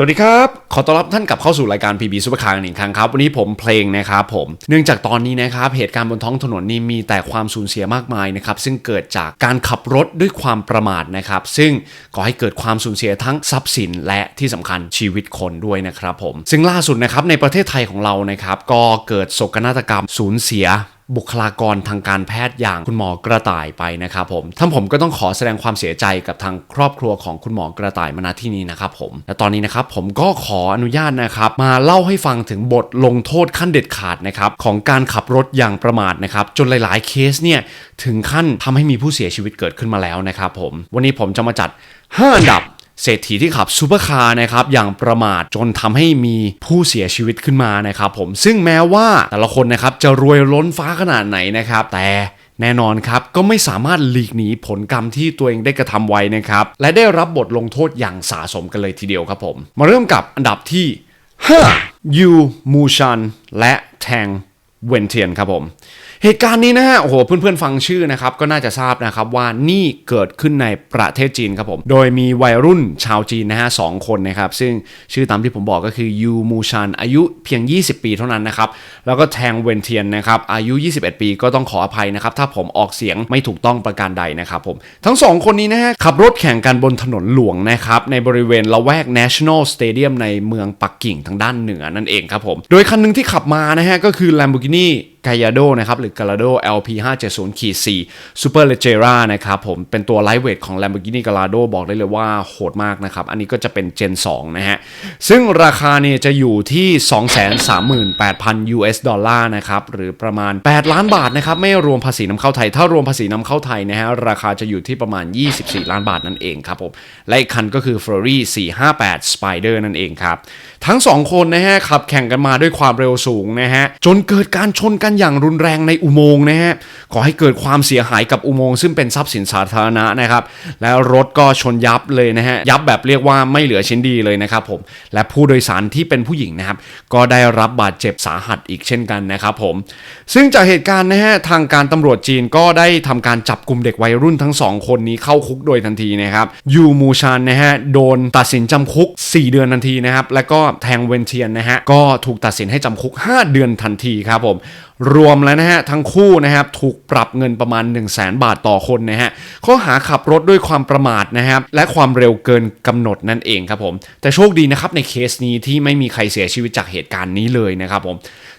สวัสดีครับ ขอต้อนรับท่านกลับเข้าสู่รายการ PB Super Car อีกครั้งครับ วันนี้ผมเพลงนะครับผม เนื่องจากตอนนี้นะครับ เหตุการณ์บนท้องถนนนี่มีแต่ความสูญเสียมากมายนะครับ ซึ่งเกิดจากการขับรถด้วยความประมาทนะครับ ซึ่งก่อให้เกิดความสูญเสียทั้งทรัพย์สินและที่สำคัญชีวิตคนด้วยนะครับผม ซึ่งล่าสุดนะครับในประเทศไทยของเรานะครับก็เกิดโศกนาฏกรรมสูญเสีย บุคลากรทางการแพทย์อย่างคุณหมอกระต่ายไปนะครับผมท่านผมก็ต้องขอแสดงความเสียใจกับทางครอบครัวของคุณหมอกระต่ายมาณที่นี้นะครับผม และตอนนี้นะครับผมก็ขออนุญาตนะครับมาเล่าให้ฟังถึงบทลงโทษขั้นเด็ดขาดนะครับของการขับรถอย่างประมาทนะครับจนหลาย ๆ เคสเนี่ยถึงขั้นทำให้มีผู้เสียชีวิตเกิดขึ้นมาแล้วนะครับผม วันนี้ผมจะมาจัด 5 อันดับ เศรษฐีที่ขับซูเปอร์คาร์นะครับอย่างประมาทจนทำให้มีผู้เสียชีวิตขึ้นมานะครับผมซึ่งแม้ว่าแต่ละคนนะครับจะรวยล้นฟ้าขนาดไหนนะครับ แต่แน่นอนครับ ก็ไม่สามารถหลีกหนีผลกรรมที่ตัวเองได้กระทำไว้นะครับ และได้รับบทลงโทษอย่างสาสมกันเลยทีเดียวครับผม มาเริ่มกับอันดับที่5ยูมูชันและแทงเวนเทียนครับผม เหตุการณ์นี้นะฮะโอ้โหเพื่อนๆฟังชื่อนะครับก็น่าจะทราบนะครับว่านี่เกิดขึ้นในประเทศจีนครับผมโดยมีวัยรุ่นชาวจีนนะฮะสองคนนะครับซึ่งชื่อตามที่ผมบอกก็คือยูมูชันอายุเพียง 20 ปีเท่านั้นนะครับแล้วก็แทงเวนเทียนนะครับอายุ 21 ปีก็ต้องขออภัยนะครับถ้าผมออกเสียงไม่ถูกต้องประการใดนะครับผมทั้งสองคนนี้นะฮะขับรถแข่งกันบนถนนหลวงนะครับในบริเวณละแวก National Stadium ในเมืองปักกิ่งทางด้านเหนือนั่นเองครับผมโดยคันหนึ่งที่ขับมานะฮะก็คือ Lamborghini กายาโดนะครับหรือ Gallardo LP 570ขีด4 Super Leggera นะครับผมเป็นตัวไลท์เวทของ Lamborghini Gallardo บอกได้เลยว่าโหดมากนะครับ อันนี้ก็จะเป็น Gen 2 นะฮะ ซึ่งราคาเนี่ยจะอยู่ที่ 238,000 US ดอลลาร์นะครับ หรือประมาณ 8 ล้านบาทนะครับ ไม่รวมภาษีนำเข้าไทย ถ้ารวมภาษีนำเข้าไทยนะฮะ ราคาจะอยู่ที่ประมาณ 24 ล้านบาทนั่นเองครับผมและอีกคันก็คือ Ferrari 458 Spider นั่นเองครับทั้งสองคนนะฮะขับแข่งกันมาด้วยความเร็วสูงนะฮะจนเกิดการชนกันอย่างรุนแรงในอุโมงค์นะฮะขอให้เกิดความเสียหายกับอุโมงค์ซึ่งเป็นทรัพย์สินสาธารณะนะครับแล้วรถก็ชนยับเลยนะฮะยับแบบเรียกว่าไม่เหลือชิ้นดีเลยนะครับผมและผู้โดยสารที่เป็นผู้หญิงนะครับก็ได้รับบาดเจ็บสาหัสอีกเช่นกันนะครับผมซึ่งจากเหตุการณ์นะฮะทางการตำรวจจีนก็ได้ทำการจับกลุ่มเด็กวัยรุ่นทั้งสองคนนี้เข้าคุกโดยทันทีนะครับยูมูชานนะฮะโดนตัดสินจำคุก 4 เดือนทันทีนะครับแล้วก็แทงเวนเทียนนะฮะก็ถูกตัดสินให้จำคุก 5 เดือนทันทีครับผมรวมแล้วนะฮะทั้งคู่นะครับถูกปรับเงินประมาณ 1 0 0 0 0แบาทต่อคนนะฮะข้อหาขับรถด้วยความประมาทนะครับและความเร็วเกินกำหนดนั่นเองครับผมแต่โชคดีนะครับในเคสนี้ที่ไม่มีใครเสียชีวิตจากเหตุการณ์นี้เลยนะครับผม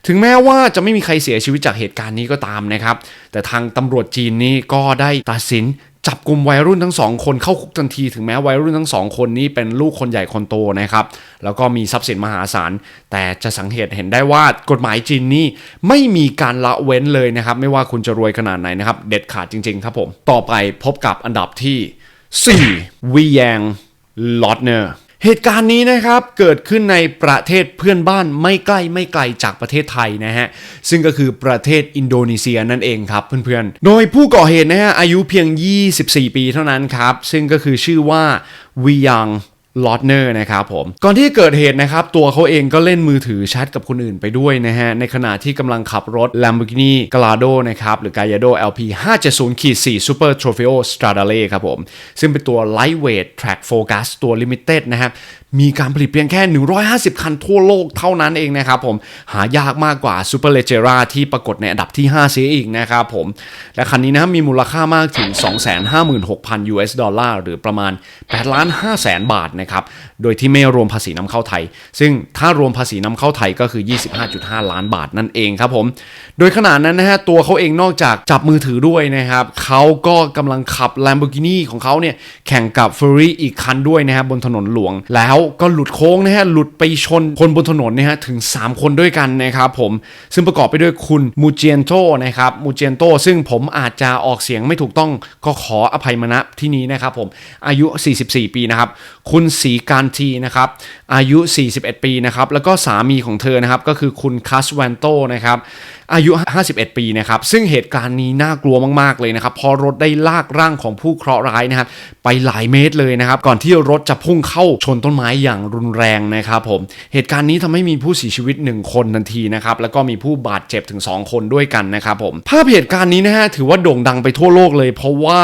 ถึงแม้ว่าจะไม่มีใครเสียชีวิตจากเหตุการณ์นี้ก็ตามนะครับแต่ทางตำรวจจีนนี่ก็ได้ตัดสิน จับกลุ่มวัยรุ่นทั้งสองคนเข้าคุกทันทีถึงแม้วัยรุ่นทั้งสองคนนี้เป็นลูกคนใหญ่คนโตนะครับแล้วก็มีทรัพย์สินมหาศาล แต่จะสังเกตเห็นได้ว่ากฎหมายจีนนี่ไม่มีการละเว้นเลยนะครับ ไม่ว่าคุณจะรวยขนาดไหนนะครับ เด็ดขาดจริงๆครับผม ต่อไปพบกับอันดับที่ 4 วีแยงลอตเนอร์ เหตุการณ์นี้นะครับเกิดขึ้นในประเทศเพื่อนบ้านไม่ใกล้ไม่ไกลจากประเทศไทยนะฮะซึ่งก็คือประเทศอินโดนีเซียนั่นเองครับเพื่อนๆ โดยผู้ก่อเหตุนะฮะอายุเพียง 24 ปีเท่านั้นครับ ซึ่งก็คือชื่อว่าวียัง ลอตเนอร์นะครับผม ก่อนที่เกิดเหตุนะครับ ตัวเขาเองก็เล่นมือถือแชทกับคนอื่นไปด้วยนะฮะ ในขณะที่กำลังขับรถ Lamborghini Gallardo นะครับ หรือ Gallardo LP 570 4 Super Trofeo Stradale ครับผม ซึ่งเป็นตัว Lightweight Track Focus ตัว Limited นะครับมีการผลิตเพียงแค่ 150 คันทั่วโลกเท่านั้นเองนะครับผมหายากมากกว่า Super Leggera ที่ปรากฏในอันดับที่ 5 เสียอีกนะครับผม และคันนี้นะมีมูลค่ามากถึง 256,000 US ดอลลาร์หรือประมาณ8ล้าน5แสนบาทนะครับ โดยที่ไม่รวมภาษีนำเข้าไทย ซึ่งถ้ารวมภาษีนำเข้าไทยก็คือ 25.5 ล้านบาทนั่นเองครับผม โดยขนาดนั้นนะฮะตัวเขาเองนอกจากจับมือถือด้วยนะครับเขาก็กำลังขับ Lamborghini ของเขาเนี่ยแข่งกับ Ferrari อีกคันด้วยนะครับบนถนนหลวงแล้วก็หลุดโค้งนะฮะหลุดไปชนคนบนถนนนะฮะถึง 3 คนด้วยกันนะครับผมซึ่งประกอบไปด้วยคุณมูเจนโตนะครับมูเจนโตซึ่งผมอาจจะออกเสียงไม่ถูกต้องก็ขออภัยมาณที่นี้นะครับผมอายุ 44 ปีนะครับคุณสีการทีนะครับอายุ 41 ปีนะครับแล้วก็สามีของเธอนะครับก็คือคุณคัสแวนโตนะครับ อายุ 51 ปีนะครับซึ่งเหตุการณ์นี้น่ากลัวมาก ๆ เลยนะครับพอรถได้ลากร่างของผู้เคราะห์ร้ายนะครับไปหลายเมตรเลยนะครับก่อนที่รถจะพุ่งเข้าชนต้นไม้อย่างรุนแรงนะครับผมเหตุการณ์นี้ทำให้มีผู้เสียชีวิต 1 คนทันทีนะครับแล้วก็มีผู้บาดเจ็บถึง 2 คนด้วยกันนะครับผมภาพเหตุการณ์นี้นะฮะถือว่าโด่งดังไปทั่วโลกเลย เพราะว่า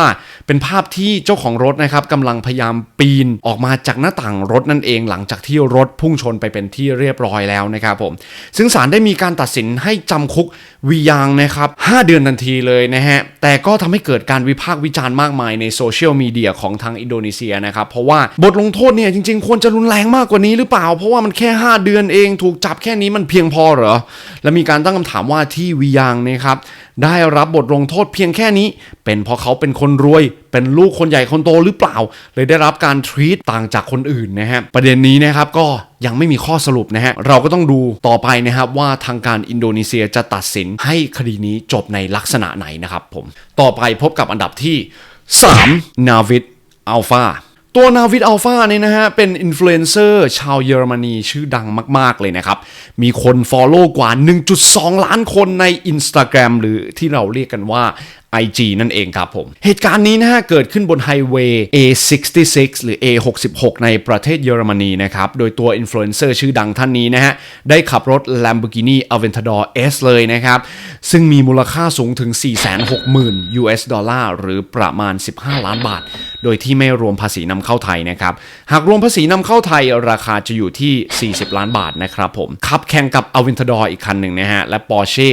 เป็นภาพที่เจ้าของรถนะครับกำลังพยายามปีนออกมาจากหน้าต่างรถนั่นเอง หลังจากที่รถพุ่งชนไปเป็นที่เรียบร้อยแล้วนะครับผมซึ่งศาลได้มีการตัดสินให้จำคุกวียังนะครับ 5 เดือนทันทีเลยนะฮะ แต่ก็ทำให้เกิดการวิพากษ์วิจารณ์มากมายในโซเชียลมีเดียของทางอินโดนีเซียนะครับ เพราะว่าบทลงโทษเนี่ยจริง ๆ ควรจะรุนแรงมากกว่านี้หรือเปล่า เพราะว่ามันแค่ 5 เดือนเองถูกจับแค่นี้มันเพียงพอเหรอ และมีการตั้งคำถามว่าที่วียังนะครับ ได้รับบทลงโทษเพียงแค่นี้ เป็นเพราะเขาเป็นคนรวย เป็นลูกคนใหญ่คนโตหรือเปล่า เลยได้รับการทรีตต่างจากคนอื่นนะฮะประเด็นนี้นะครับก็ยังไม่มีข้อสรุปนะฮะ เราก็ต้องดูต่อไปนะครับว่าทางการอินโดนีเซียจะตัดสินให้คดีนี้จบในลักษณะไหนนะครับผม ต่อไปพบกับอันดับที่ 3 นาวิดอัลฟา ตัวนาวิดอัลฟาเนี่ยนะฮะ เป็นอินฟลูเอนเซอร์ชาวเยอรมนีชื่อดังมาก ๆ เลยนะครับ มีคนฟอลโล่กว่า 1.2 ล้านคนใน Instagram หรือที่เราเรียกกันว่า IG นั่นเองครับผม เหตุการณ์นี้นะฮะเกิดขึ้นบนไฮเวย์ A66 หรือ A66 ในประเทศเยอรมนีนะครับ โดยตัวอินฟลูเอนเซอร์ชื่อดังท่านนี้นะฮะ ได้ขับรถ Lamborghini Aventador S เลยนะครับ ซึ่งมีมูลค่าสูงถึง 460,000 US ดอลลาร์หรือประมาณ 15 ล้านบาท โดยที่ไม่รวมภาษีนำเข้าไทยนะครับ หากรวมภาษีนำเข้าไทยราคาจะอยู่ที่ 40 ล้านบาทนะครับผมขับแข่งกับ Aventador อีกคันหนึ่งนะฮะและ Porsche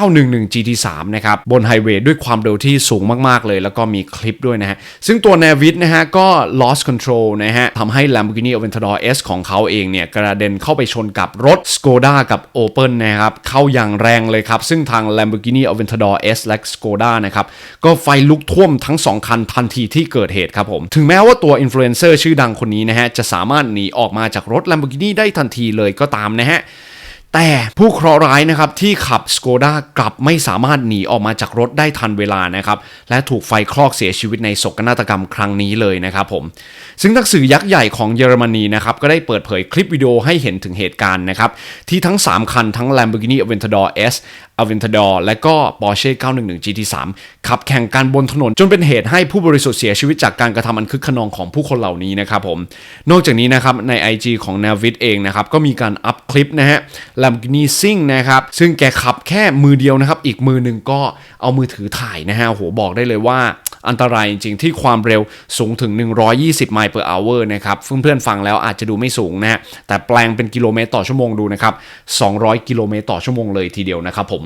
911 GT3 นะครับบนไฮเวย์ด้วยความเร็วที่สูงมากๆเลย แล้วก็มีคลิปด้วยนะฮะ ซึ่งตัว Navid นะฮะก็ lost control นะฮะทำให้ Lamborghini Aventador S ของเขาเองเนี่ย กระเด็นเข้าไปชนกับรถ Skoda กับ Opel นะครับ เข้าอย่างแรงเลยครับ ซึ่งทาง Lamborghini Aventador S และ Skoda นะครับ ก็ไฟลุกท่วมทั้ง 2 คันทันทีที่เกิดเหตุครับผม ถึงแม้ว่าตัวอินฟลูเอนเซอร์ชื่อดังคนนี้นะฮะจะสามารถหนีออกมาจากรถ Lamborghini ได้ทันทีเลยก็ตามนะฮะ แต่ผู้เคราะห์ร้ายนะครับที่ขับสโกด้ากลับไม่สามารถหนีออกมาจากรถได้ทันเวลานะครับและถูกไฟคลอกเสียชีวิตในโศกนาฏกรรมครั้งนี้เลยนะครับผมซึ่งนักสื่อยักษ์ใหญ่ของเยอรมนีนะครับก็ได้เปิดเผยคลิปวิดีโอให้เห็นถึงเหตุการณ์นะครับที่ทั้ง 3 คันทั้ง Lamborghini Aventador S Aventador และก็ Porsche 911 GT3 ขับแข่งกันบนถนน จนเป็นเหตุให้ผู้บริสุทธิ์เสียชีวิตจากการกระทำอันคึกขนองของผู้คนเหล่านี้นะครับผม นอกจากนี้นะครับใน IG ของนาวิดเองนะครับก็มีการอัพคลิปนะฮะ Lamborghini Sing นะครับซึ่งแกขับแค่มือเดียวนะครับอีกมือหนึ่งก็เอามือถือถ่ายนะฮะโหบอกได้เลยว่า อันตรายจริงๆที่ความเร็วสูงถึง 120 ไมล์ per hour นะครับเพื่อนๆฟังแล้วอาจจะดูไม่สูงนะฮะแต่แปลงเป็นกิโลเมตรต่อชั่วโมงดูนะครับ200 กิโลเมตรต่อชั่วโมงเลยทีเดียวนะครับผม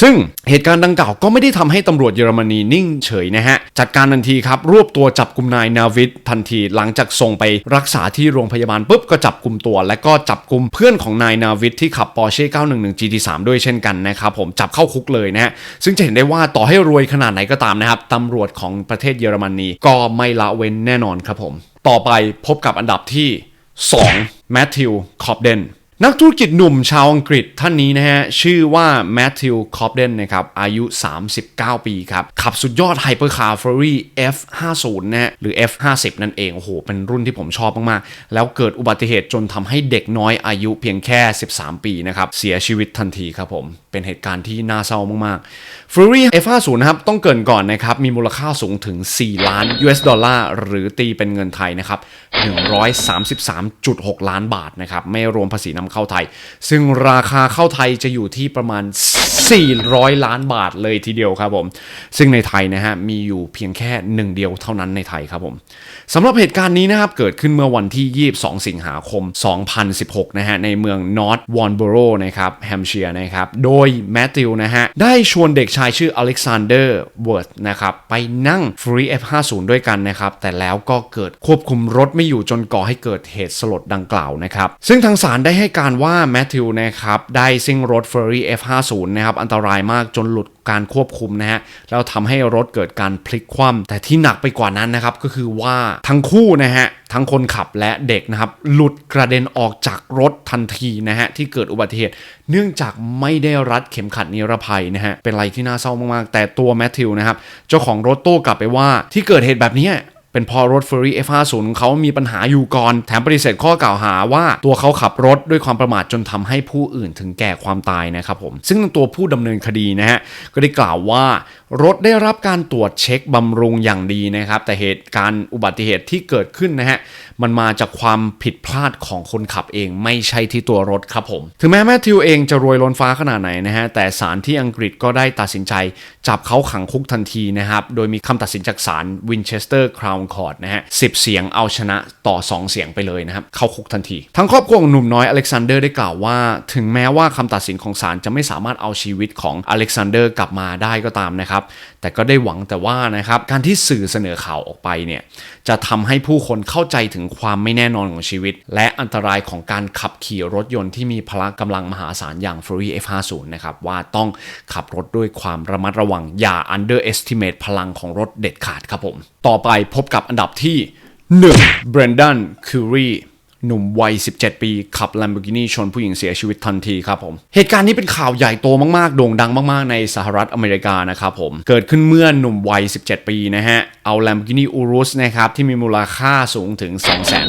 ซึ่งเหตุการณ์ดังกล่าวก็ไม่ได้ทำให้ตำรวจเยอรมนีนิ่งเฉยนะฮะ จัดการทันทีครับ รวบตัวจับกลุ่มนายนาวิดทันที หลังจากส่งไปรักษาที่โรงพยาบาลปุ๊บก็จับกลุ่มตัว และก็จับกลุ่มเพื่อนของนายนาวิดที่ขับ Porsche 911 GT3 ด้วยเช่นกันนะครับผมจับเข้าคุกเลยนะฮะ ซึ่งจะเห็นได้ว่าต่อให้รวยขนาดไหนก็ตามนะครับตำรวจของประเทศเยอรมนีก็ไม่ละเว้นแน่นอนครับผม ต่อไปพบกับอันดับที่ 2 แมทธิว คอปเดน นักธุรกิจหนุ่มชาวอังกฤษท่านนี้นะฮะ ชื่อว่าแมทธิวคอปเดนนะครับ อายุ 39 ปีครับ ขับสุดยอดไฮเปอร์คาร์เฟอร์รี่ F50 นะฮะ หรือ F50 นั่นเอง โอ้โห เป็นรุ่นที่ผมชอบมาก ๆ แล้วเกิดอุบัติเหตุจนทำให้เด็กน้อยอายุเพียงแค่ 13 ปีนะครับ เสียชีวิตทันทีครับผม เป็นเหตุการณ์ที่น่าเศร้ามาก ๆ f u r y F50 นะครับ ต้องเกินก่อนนะครับ มีมูลค่าสูงถึง 4 ล้าน US ดอลลาร์หรือตีเป็นเงินไทยนะครับ133.6 ล้านบาทนะครับไม่รวมภาษีนำข้าไทย ซึ่งราคาเข้าไทยจะอยู่ที่ประมาณ 400 ล้านบาทเลยทีเดียวครับผม ซึ่งในไทยนะฮะมีอยู่เพียงแค่หนึ่งเดียวเท่านั้นในไทยครับผมสำหรับเหตุการณ์นี้นะครับเกิดขึ้นเมื่อวันที่ 22 สิงหาคม 2016 นะฮะในเมืองนอร์ทวอนบโรนะครับแฮมเชียร์นะครับโดยแมทธิวนะฮะได้ชวนเด็กชายชื่ออเล็กซานเดอร์เวิร์ดนะครับไปนั่ง Free F50 ด้วยกันนะครับแต่แล้วก็เกิดควบคุมรถไม่อยู่จนก่อให้เกิดเหตุสลดดังกล่าวนะครับซึ่งทางศาลได้ให้การว่าแมทธิวนะครับได้ซิ่งรถ Ferrari F50 นะครับอันตรายมากจนหลุดการควบคุมนะฮะแล้วทำให้รถเกิดการพลิกคว่ำแต่ที่หนักไปกว่านั้นนะครับก็คือว่าทั้งคู่นะฮะทั้งคนขับและเด็กนะครับหลุดกระเด็นออกจากรถทันทีนะฮะที่เกิดอุบัติเหตุ เนื่องจากไม่ได้รัดเข็มขัดนิรภัยนะฮะเป็นอะไรที่น่าเศร้ามากๆ แต่ตัวแมทธิวนะครับเจ้าของรถโต้กลับไปว่าที่เกิดเหตุแบบนี้ เป็นเพอรถ Ferrari F50 ของเขามีปัญหาอยู่ก่อน แถมปฏิเสธข้อกล่าวหาว่าตัวเขาขับรถด้วยความประมาทจนทำให้ผู้อื่นถึงแก่ความตายนะครับผม ซึ่งตัวผู้ดำเนินคดีนะฮะ ก็ได้กล่าวว่ารถได้รับการตรวจเช็คบำรุงอย่างดีนะครับ แต่เหตุการณ์อุบัติเหตุที่เกิดขึ้นนะฮะ มันมาจากความผิดพลาดของคนขับเองไม่ใช่ที่ตัวรถครับผม ถึงแม้แมทธิวเองจะรวยล้นฟ้าขนาดไหนนะฮะ แต่ศาลที่อังกฤษก็ได้ตัดสินใจ จับเขาขังคุกทันทีนะครับ โดยมีคำตัดสินจากศาลวินเชสเตอร์คราวงคอร์ดนะฮะสิเสียงเอาชนะต่อ 2 เสียงไปเลยนะครับ เข้าคุกทันที ทั้งครอบครัวของหนุ่มน้อยอเล็กซานเดอร์ได้กล่าวว่า ถึงแม้ว่าคำตัดสินของศาลจะไม่สามารถเอาชีวิตของอเล็กซานเดอร์กลับมาได้ก็ตามนะครับ แต่ก็ได้หวังแต่ว่านะครับการที่สื่อเสนอข่าวออกไปเนี่ยจะทำให้ผู้คนเข้าใจถึงความไม่แน่นอนของชีวิต และอันตรายของการขับขี่รถยนต์ที่มีพละกำลังมหาศาลอย่าง Fury F50 นะครับว่าต้องขับรถด้วยความระมัดระวังอย่า underestimate พลังของรถเด็ดขาดครับผม ต่อไปพบกับอันดับที่ 1. Brendan Curry หนุ่มวัย 17 ปี ขับ Lamborghini ชนผู้หญิงเสียชีวิตทันทีครับผม เหตุการณ์นี้เป็นข่าวใหญ่โตมากๆ โด่งดังมากๆ ในสหรัฐอเมริกานะครับผม เกิดขึ้นเมื่อหนุ่มวัย 17 ปีนะฮะ เอา Lamborghini Urus นะครับ ที่มีมูลค่าสูงถึง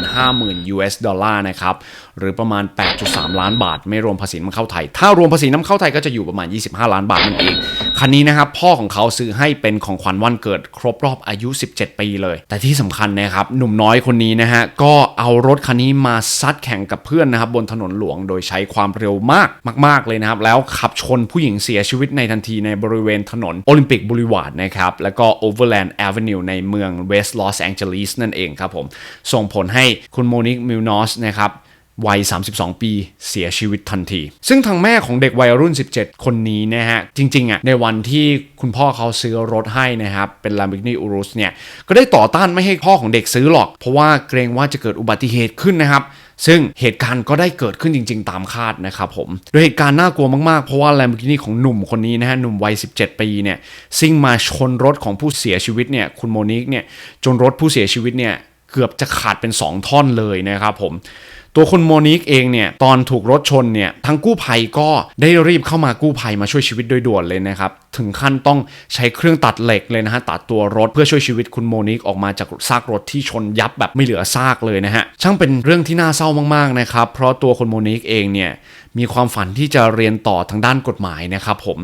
250,000 US ดอลลาร์นะครับ หรือประมาณ 8.3 ล้านบาท ไม่รวมภาษีนำเข้าไทย ถ้ารวมภาษีนำเข้าไทยก็จะอยู่ประมาณ 25 ล้านบาทนั่นเองคันนี้นะครับพ่อของเขาซื้อให้เป็นของขวัญวันเกิดครบรอบอายุ 17 ปีเลย แต่ที่สำคัญนะครับหนุ่มน้อยคนนี้นะฮะก็เอารถคันนี้มาซัดแข่งกับเพื่อนนะครับบนถนนหลวงโดยใช้ความเร็วมากมาก ๆเลยนะครับแล้วขับชนผู้หญิงเสียชีวิตในทันทีในบริเวณถนนโอลิมปิกบริวาร์ดนะครับแล้วก็โอเวอร์แลนด์แอเวนิวในเมืองเวสต์ลอสแองเจลิสนั่นเองครับผมส่งผลให้คุณโมนิกมิลนอสนะครับ วัย 32 ปี เสียชีวิตทันที ซึ่งทางแม่ของเด็กวัยรุ่น 17 คนนี้นะฮะ จริงๆอะในวันที่คุณพ่อเขาซื้อรถให้นะครับ เป็น Lamborghini Urus เนี่ย ก็ได้ต่อต้านไม่ให้พ่อของเด็กซื้อหรอก เพราะว่าเกรงว่าจะเกิดอุบัติเหตุขึ้นนะครับซึ่งเหตุการณ์ก็ได้เกิดขึ้นจริง ๆ ตามคาดนะครับผม โดยเหตุการณ์น่ากลัวมาก ๆ เพราะว่า Lamborghini ของหนุ่มคนนี้นะฮะ หนุ่มวัย 17 ปีเนี่ย ซิ่งมาชนรถของผู้เสียชีวิตเนี่ย คุณโมนิกเนี่ย จนรถผู้เสียชีวิตเนี่ย เกือบจะขาดเป็น 2 ท่อนเลยนะครับผม ตัวคุณโมนิกเองเนี่ยตอนถูกรถชนเนี่ยทางกู้ภัยก็ได้รีบเข้ามากู้ภัยมาช่วยชีวิตโดยด่วนเลยนะครับถึงขั้นต้องใช้เครื่องตัดเหล็กเลยนะฮะตัดตัวรถเพื่อช่วยชีวิตคุณโมนิกออกมาจากซากรถที่ชนยับแบบไม่เหลือซากเลยนะฮะช่างเป็นเรื่องที่น่าเศร้ามากๆนะครับเพราะตัวคุณโมนิกเองเนี่ยมีความฝันที่จะเรียนต่อทางด้านกฎหมายนะครับผม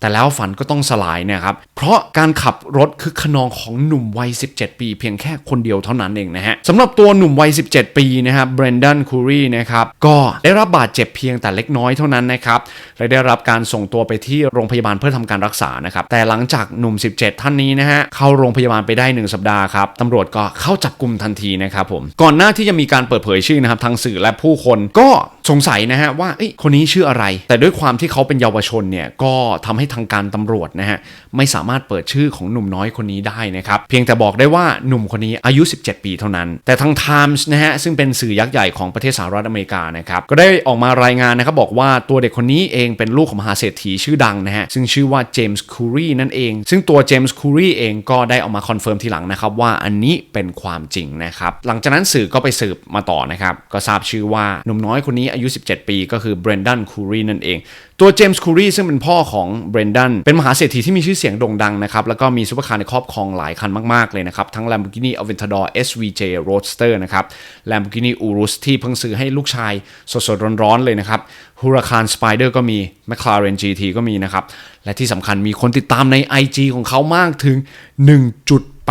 แต่แล้วฝันก็ต้องสลายเนะครับเพราะการขับรถคือขนองของหนุ่มวัย 17 ปี เพียงแค่คนเดียวเท่านั้นเองนะฮะสำหรับตัวหนุ่มวัย 17 ปีนะครับเบรนดันคูรีนะครับก็ได้รับบาดเจ็บเพียงแต่เล็กน้อยเท่านั้นนะครับและได้รับการส่งตัวไปที่โรงพยาบาลเพื่อทำการรักษานะครับแต่หลังจากหนุ่ม 17 ท่านนี้นะฮะเข้าโรงพยาบาลไปได้ 1 สัปดาห์ครับตำรวจก็เข้าจับกลุ่มทันทีนะครับผมก่อนหน้าที่จะมีการเปิดเผยชื่อนะครับทางสื่อและผู้คนก็สงสัยนะฮะว่าเอ้ยคนนี้ชื่ออะไร แต่ด้วยความที่เขาเป็นเยาวชนเนี่ยก็ทำให้ทางการตำรวจนะฮะไม่สามารถเปิดชื่อของหนุ่มน้อยคนนี้ได้นะครับเพียงแต่บอกได้ว่าหนุ่มคนนี้อายุ 17 ปีเท่านั้น แต่ทาง Times นะฮะซึ่งเป็นสื่อยักษ์ใหญ่ของประเทศสหรัฐอเมริกานะครับก็ได้ออกมารายงานนะครับบอกว่าตัวเด็กคนนี้เองเป็นลูกของมหาเศรษฐีชื่อดังนะฮะซึ่งชื่อว่าเจมส์คูรีนั่นเอง ซึ่งตัวเจมส์คูรีเองก็ได้ออกมาคอนเฟิร์มทีหลังนะครับว่าอันนี้เป็นความจริงนะครับหลังจากนั้นสื่อก็ไปสืบมาต่อนะครับก็ทราบชื่อว่าหนุ่มน้อยคนนี้อายุ 17 ปี ก็คือเบรนดันคูรีนั่นเองตัวเจมส์คูรีซึ่งเป็นพ่อของเบรนดันเป็นมหาเศรษฐีที่มีชื่อเสียงโด่งดังนะครับ แล้วก็มีซุปเปอร์คาร์ในครอบครองหลายคันมาก ๆ เลยนะครับ ทั้ง Lamborghini Aventador SVJ Roadster นะครับ Lamborghini Urus ที่เพิ่งซื้อให้ลูกชายสดๆร้อนๆเลยนะครับ Huracan Spider ก็มี McLaren GT ก็มีนะครับ และที่สำคัญมีคนติดตามใน IG ของเขามากถึง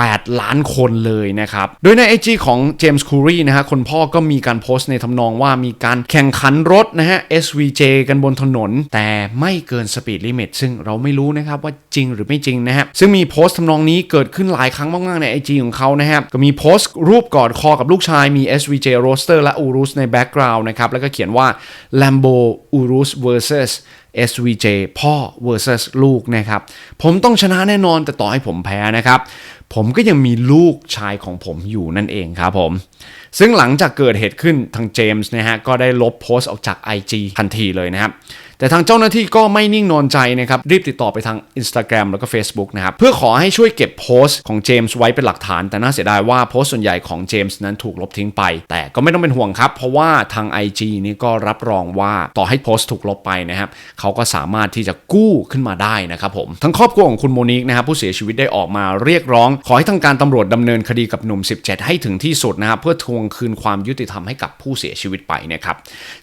8 ล้านคนเลยนะครับ โดยใน IG ของเจมส์คูรีนะฮะคนพ่อก็มีการโพสต์ในทำนองว่ามีการแข่งขันรถนะฮะ SVJ กันบนถนน แต่ไม่เกินสปีดลิมิตซึ่งเราไม่รู้นะครับว่าจริงหรือไม่จริงนะฮะ ซึ่งมีโพสต์ทำนองนี้เกิดขึ้นหลายครั้งมาก ๆ ใน IG ของเขานะครับก็มีโพสต์รูปกอดคอกับลูกชายมี SVJ roaster และ Urus ในแบ็กกราวน์นะครับแล้วก็เขียนว่า Lambo Urus versus SVJ พ่อ versus ลูกนะครับ ผมต้องชนะแน่นอนแต่ต่อให้ผมแพ้นะครับ ผมก็ยังมีลูกชายของผมอยู่นั่นเองครับผม ซึ่งหลังจากเกิดเหตุขึ้นทางเจมส์นะฮะก็ได้ลบโพสต์ออกจาก IG ทันทีเลยนะครับ แต่ทางเจ้าหน้าที่ก็ไม่นิ่งนอนใจนะครับ รีบติดต่อไปทาง Instagram แล้วก็ Facebook นะครับ เพื่อขอให้ช่วยเก็บโพสต์ของเจมส์ไว้เป็นหลักฐาน แต่น่าเสียดายว่าโพสต์ส่วนใหญ่ของเจมส์นั้นถูกลบทิ้งไป แต่ก็ไม่ต้องเป็นห่วงครับ เพราะว่าทาง IG นี่ก็รับรองว่าต่อให้โพสต์ถูกลบไปนะครับเขาก็สามารถที่จะกู้ขึ้นมาได้นะครับผมทั้งครอบครัวของคุณโมนิกนะครับผู้เสียชีวิตได้ออกมาเรียกร้อง ขอให้ทางการตำรวจดำเนินคดีกับหนุ่ม 17 ให้ถึงที่สุดนะครับเพื่อทวงคืนความยุติธรรมให้กับผู้เสียชีวิตไปนะครับ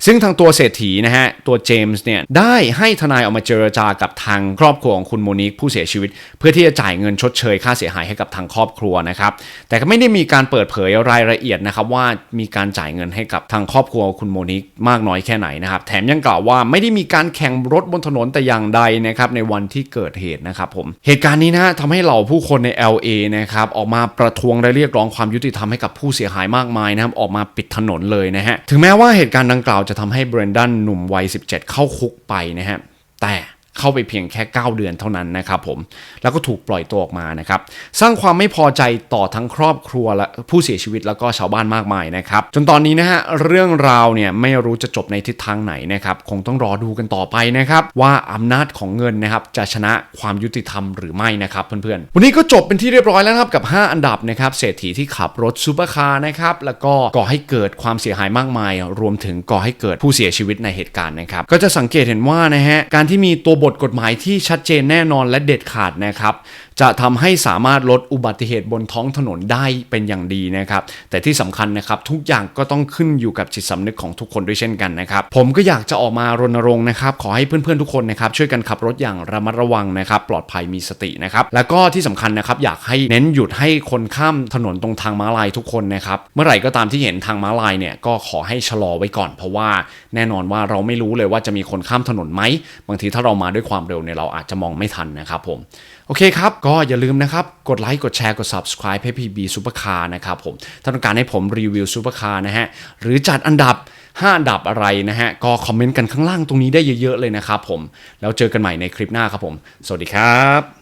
ซึ่งทางตัวเศรษฐีนะฮะตัวเจมส์เนี่ยได้ให้ทนายออกมาเจรจากับทางครอบครัวของคุณโมนิกผู้เสียชีวิต เพื่อที่จะจ่ายเงินชดเชยค่าเสียหายให้กับทางครอบครัวนะครับแต่ก็ไม่ได้มีการเปิดเผยรายละเอียดนะครับว่ามีการจ่ายเงินให้กับทางครอบครัวคุณโมนิกมากน้อยแค่ไหนนะครับแถมยังกล่าวว่าไม่ได้มีการแข่งรถบนถนนแต่อย่างใดนะครับในวันที่เกิดเหตุนะครับผมเหตุการณ์นี้นะทำให้เหล่าผู้คนใน LA นะครับออกมาประท้วงและเรียกร้องความยุติธรรมให้กับผู้เสียหายมากมายนะครับออกมาปิดถนนเลยนะฮะถึงแม้ว่าเหตุการณ์ดังกล่าวจะทำให้เบรนดันหนุ่มวัย 17 เข้าคุกไปนะฮะแต่ เข้าไปเพียงแค่ 9 เดือนเท่านั้นนะครับผม แล้วก็ถูกปล่อยตัวออกมานะครับ สร้างความไม่พอใจต่อทั้งครอบครัวและผู้เสียชีวิตแล้วก็ชาวบ้านมากมายนะครับ จนตอนนี้นะฮะเรื่องราวเนี่ยไม่รู้จะจบในทิศทางไหนนะครับ คงต้องรอดูกันต่อไปนะครับ ว่าอำนาจของเงินนะครับจะชนะความยุติธรรมหรือไม่นะครับเพื่อนๆ วันนี้ก็จบเป็นที่เรียบร้อยแล้วครับกับ 5 อันดับนะครับเศรษฐีที่ขับรถซูเปอร์คาร์นะครับแล้วก็ก่อให้เกิดความเสียหายมากมาย รวมถึงก่อให้เกิดผู้เสียชีวิตในเหตุการณ์นะครับก็จะสังเกตเห็นว่านะฮะการที่มีตัวบทกฎหมายที่ชัดเจนแน่นอนและเด็ดขาดนะครับจะทำให้สามารถลดอุบัติเหตุบนท้องถนนได้เป็นอย่างดีนะครับ แต่ที่สำคัญนะครับทุกอย่างก็ต้องขึ้นอยู่กับจิตสำนึกของทุกคนด้วยเช่นกันนะครับ ผมก็อยากจะออกมารณรงค์นะครับขอให้เพื่อนๆทุกคนนะครับช่วยกันขับรถอย่างระมัดระวังนะครับ ปลอดภัยมีสตินะครับแล้วก็ที่สำคัญนะครับอยากให้เน้นหยุดให้คนข้ามถนนตรงทางม้าลายทุกคนนะครับเมื่อไหร่ก็ตามที่เห็นทางม้าลายเนี่ยก็ขอให้ชะลอไว้ก่อน เพราะว่าแน่นอนว่าเราไม่รู้เลยว่าจะมีคนข้ามถนนไหมบางทีถ้าเรามาด้วยความเร็วเนี่ยเราอาจจะมองไม่ทันนะครับผมโอเคครับ ก็อย่าลืมนะครับ กดไลค์ กดแชร์ กด subscribe ให้ PB Supercar นะครับผม ถ้าต้องการให้ผมรีวิว Supercar นะฮะ หรือจัดอันดับ 5 อันดับอะไรนะฮะ ก็คอมเมนต์กันข้างล่างตรงนี้ได้เยอะๆเลยนะครับผม แล้วเจอกันใหม่ในคลิปหน้าครับผม สวัสดีครับ